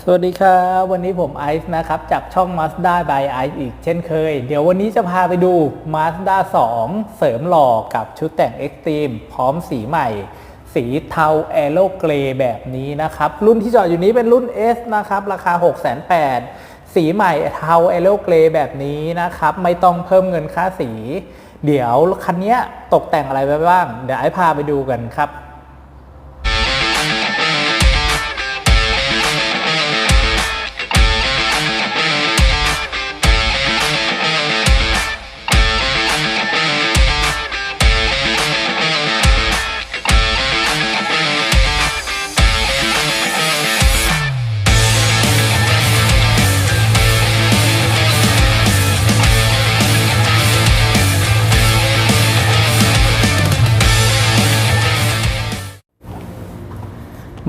สวัสดีครับ วันนี้ผมไอซ์นะครับ จากช่อง Mazda by Ice อีกเช่นเคย เดี๋ยววันนี้จะพาไปดู Mazda 2 เสริมหล่อกับชุดแต่ง Extreme พร้อมสีใหม่ สีเทา a e r o Grey แบบนี้นะครับ รุ่นที่จอดอยู่นี้เป็นรุ่น S นะครับ ราคา 6 8 0 0 0สีใหม่เทา a e r o Grey แบบนี้นะครับ ไม่ต้องเพิ่มเงินค่าสี เดี๋ยวคันนี้ตกแต่งอะไรไปบ้าง เดี๋ยวไอ้พาไปดูกันครับ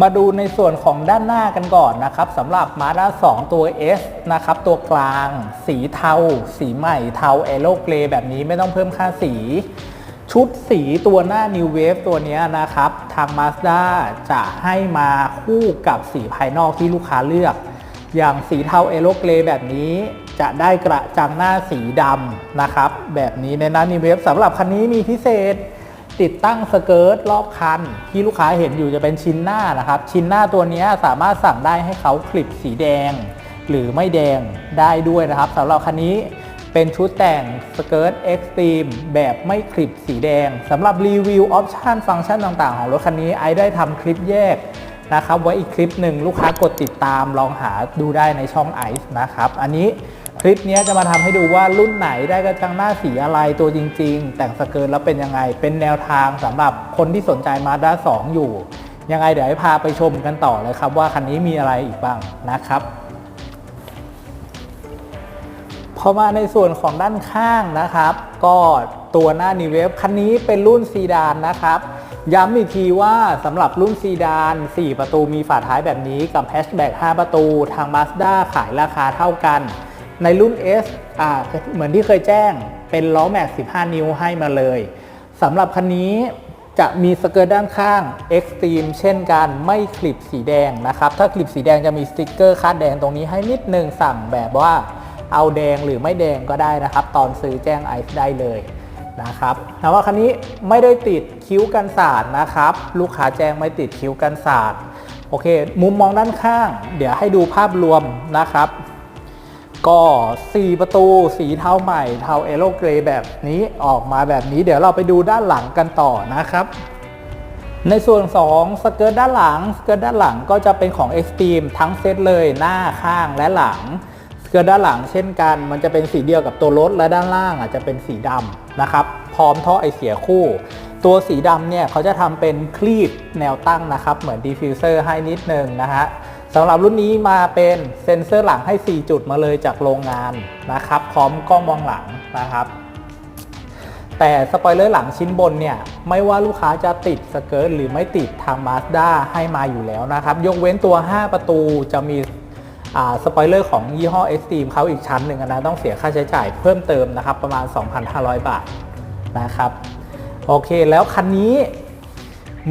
มาดูในส่วนของด้านหน้ากันก่อนนะครับสำหรับ Mazda 2 ตัว S นะครับตัวกลาง สีเทา สีใหม่เทา a e r o Grey แบบนี้ไม่ต้องเพิ่มค่าสี ชุดสีตัวหน้า New Wave ตัวนี้นะครับ ทาง Mazda จะให้มาคู่กับสีภายนอกที่ลูกค้าเลือก อย่างสีเทา a e r o Grey แบบนี้จะได้กระจังหน้าสีดำนะครับ แบบนี้ในหน้า New Wave สำหรับคันนี้มีพิเศษ ติดตั้งสเกิร์ตรอบคัน ที่ลูกค้าเห็นอยู่จะเป็นชิ้นหน้านะครับ ชิ้นหน้าตัวนี้สามารถสั่งได้ให้เขาคลิปสีแดง หรือไม่แดงได้ด้วยนะครับสำหรับคันนี้เป็นชุดแต่งสเกิร์ตเอ็กซ์ตรีมแบบไม่คลิปสีแดงสำหรับรีวิวออปชันฟังก์ชันต่างๆ ของรถคันนี้ไอได้ทำคลิปแยกนะครับไว้อีกคลิปหนึ่งลูกค้ากดติดตามลองหาดูได้ในช่องไอซ์นะครับ อันนี้ ลิปนี้จะมาทำให้ดูว่ารุ่นไหนได้กระจังหน้าสีอะไรตัวจริง ๆ แต่งสเกิร์ตแล้วเป็นยังไง เป็นแนวทางสำหรับคนที่สนใจมาด้า2อยู่ ยังไงเดี๋ยวให้พาไปชมกันต่อเลยครับ ว่าคันนี้มีอะไรอีกบ้างนะครับพอมาในส่วนของด้านข้างนะครับ ก็ตัวหน้านีเวฟคันนี้เป็นรุ่นซีดานนะครับ ย้ำอีกทีว่าสำหรับรุ่นซีดาน 4 ประตูมีฝาท้ายแบบนี้กับแฮชแบ็ก5ประตู ทาง Mazda ขายราคาเท่ากัน ในรุ่น S อ่าเหมือนที่เคยแจ้งเป็นล้อแม็ก 15 นิ้วให้มาเลยสำหรับคันนี้จะมีสเกิร์ตด้านข้าง Extreme เช่นกันไม่คลิปสีแดงนะครับ ถ้าคลิปสีแดงจะมีสติกเกอร์คาดแดงตรงนี้ให้นิดนึงสั่งแบบว่าเอาแดงหรือไม่แดงก็ได้นะครับ ตอนซื้อแจ้งไอซ์ได้เลยนะครับแต่ว่าคันนี้ไม่ได้ติดคิ้วกันสาดนะครับ ลูกค้าแจ้งไม่ติดคิ้วกันสาดโอเค มุมมองด้านข้าง เดี๋ยวให้ดูภาพรวมนะครับ ก็ 4 ประตูสีเทาใหม่เทาเอโรเกรย์แบบนี้ออกมาแบบนี้ เดี๋ยวเราไปดูด้านหลังกันต่อนะครับ ในส่วน2สเกิร์ตด้านหลังสเกิร์ตด้านหลังก็จะเป็นของ Extreme ทั้งเซตเลยหน้าข้างและหลังสเกิร์ตด้านหลังเช่นกัน มันจะเป็นสีเดียวกับตัวรถและด้านล่างอาจจะเป็นสีดำนะครับพร้อมท่อไอเสียคู่ ตัวสีดำเนี่ยเขาจะทำเป็นคลีบแนวตั้งนะครับ เหมือนดีฟิวเซอร์ให้นิดนึงนะฮะ สำหรับรุ่นนี้มาเป็นเซ็นเซอร์หลังให้ 4 จุดมาเลยจากโรงงานนะครับ พร้อมกล้องมองหลังนะครับ แต่สปอยเลอร์หลังชิ้นบนเนี่ย ไม่ว่าลูกค้าจะติดสเกิร์ตหรือไม่ติดทาง Mazda ให้มาอยู่แล้วนะครับ ยกเว้นตัว 5 ประตูจะมีสปอยเลอร์ของยี่ห้อ Extreme เขาอีกชั้นหนึ่งนะต้องเสียค่าใช้จ่ายเพิ่มเติมนะครับประมาณ 2,500 บาทนะครับ โอเคแล้วคันนี้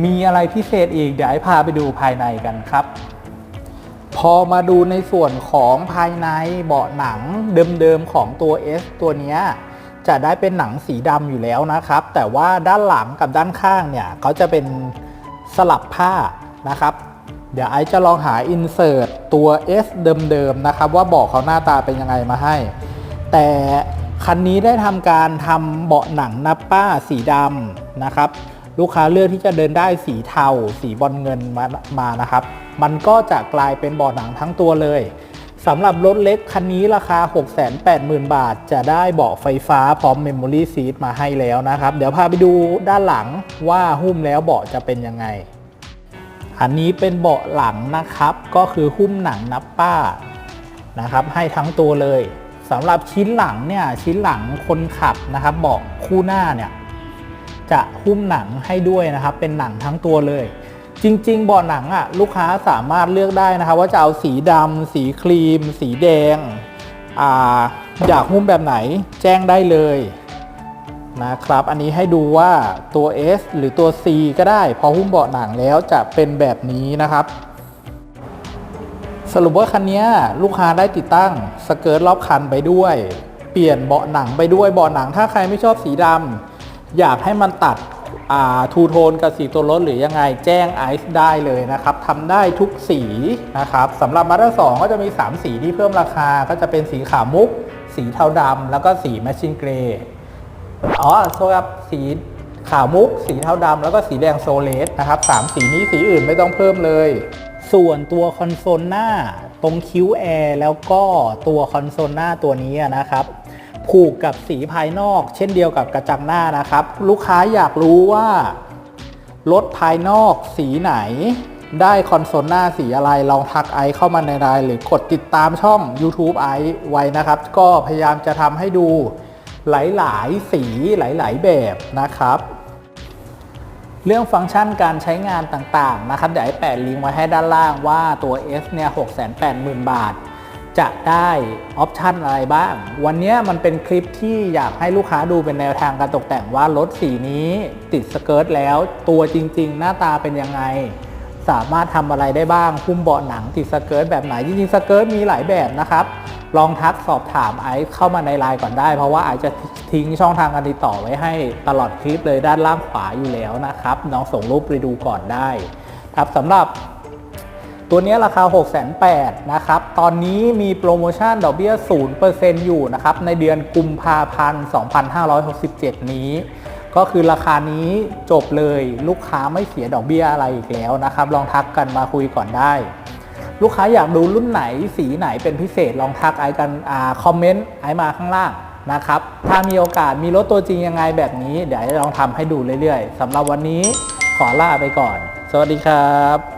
มีอะไรพิเศษอีกเดี๋ยวให้พาไปดูภายในกันครับ พอมาดูในส่วนของภายในเบาะหนังเดิมๆของตัว S ตัวนี้จะได้เป็นหนังสีดำอยู่แล้วนะครับ แต่ว่าด้านหลังกับด้านข้างเนี่ยเขาจะเป็นสลับผ้านะครับ เดี๋ยวไอซ์จะลองหาอินเสิร์ตตัว S เดิมๆนะครับ ว่าเบาะเขาหน้าตาเป็นยังไงมาให้ แต่คันนี้ได้ทำการทำเบาะหนังนับป้าสีดำนะครับ ลูกค้าเลือกที่จะเดินได้สีเทา สีบอลเงินมามานะครับ มันก็จะกลายเป็นเบาะหนังทั้งตัวเลยสำหรับรถเล็กคันนี้ราคา 680,000 บาท จะได้เบาะไฟฟ้าพร้อม Memory Seat มาให้แล้วนะครับ เดี๋ยวพาไปดูด้านหลังว่าหุ้มแล้วเบาะจะเป็นยังไง อันนี้เป็นเบาะหลังนะครับ ก็คือหุ้มหนังนับป้านะครับ ให้ทั้งตัวเลยสำหรับชิ้นหลังเนี่ยชิ้นหลังคนขับนะครับเบาะคู่หน้าเนี่ย จะหุ้มหนังให้ด้วยนะครับ เป็นหนังทั้งตัวเลย จริงๆเบาะหนังอะลูกค้าสามารถเลือกได้นะครับ ว่าจะเอาสีดำสีครีม สีแดงอ่าอยากหุ้มแบบไหนแจ้งได้เลยนะครับ อันนี้ให้ดูว่าตัว S หรือตัว C ก็ได้ พอหุ้มเบาะหนังแล้วจะเป็นแบบนี้นะครับ สรุปว่าคันนี้ลูกค้าได้ติดตั้งสเกิร์ตรอบคันไปด้วย เปลี่ยนเบาะหนังไปด้วยเบาะหนังถ้าใครไม่ชอบสีดำ อยากให้มันตัดทูโทนกับสีตัวรถหรือยังไงแจ้งไอซ์ได้เลยนะครับทำได้ทุกสีนะครับสำหรับมาสเตอร์สก็จะมี 3 สีที่เพิ่มราคาก็จะเป็นสีขาวมุก สีเทาดำแล้วก็สีแมชชีนเกรย์อ๋อโทษครับสีขาวมุก สีเทาดำแล้วก็สีแดงโซเลสนะครับสามสีนี้สีอื่นไม่ต้องเพิ่มเลย ส่วนตัวคอนโซลหน้าตรงคิ้วแอร์แล้วก็ตัวคอนโซลหน้าตัวนี้นะครับ ผูกกับสีภายนอก เช่นเดียวกับกระจังหน้านะครับ ลูกค้าอยากรู้ว่ารถภายนอกสีไหน ได้คอนโซลหน้าสีอะไร ลองทักไอซ์เข้ามาในไลน์หรือกดติดตามช่อง YouTube ไอซ์ไว้นะครับ ก็พยายามจะทำให้ดูหลาย ๆ สีหลาย ๆ แบบนะครับ เรื่องฟังก์ชันการใช้งานต่าง ๆ นะครับ เดี๋ยวไอ้แปะลิงก์ไว้ให้ด้านล่างว่าตัว S เนี่ย680,000 บาท จะได้ออปชันอะไรบ้าง วันนี้มันเป็นคลิปที่อยากให้ลูกค้าดูเป็นแนวทางการตกแต่งว่ารถสีนี้ติดสเกิร์ตแล้ว ตัวจริง ๆ หน้าตาเป็นยังไง สามารถทำอะไรได้บ้างหุ้มเบาะหนังติดสเกิร์ตแบบไหน จริง ๆ สเกิร์ตมีหลายแบบนะครับ ลองทักสอบถามไอซ์เข้ามาในไลน์ก่อนได้ เพราะว่าไอซ์จะทิ้งช่องทางการติดต่อไว้ให้ตลอดคลิปเลยด้านล่างขวาอยู่แล้วนะครับน้องส่งรูปไปดูก่อนได้ครับสำหรับ ตัวนี้ราคา 6 8 0 0 0นะครับ ตอนนี้มีโปรโมชั่นดอกเบี้ย 0%อยู่นะครับ ในเดือนกุมภาพันธ์ 2567 นี้ ก็คือราคานี้จบเลยลูกค้าไม่เสียดอกเบี้ยอะไรอีกแล้วนะครับ ลองทักกันมาคุยก่อนได้ ลูกค้าอยากดูรุ่นไหนสีไหนเป็นพิเศษลองทักไอกันอ่าคอมเมนต์ไอมาข้างล่างนะครับ ถ้ามีโอกาสมีรถตัวจริงยังไงแบบนี้ เดี๋ยวจะลองทำให้ดูเรื่อยๆสำหรับวันนี้ขอลาไปก่อน สวัสดีครับ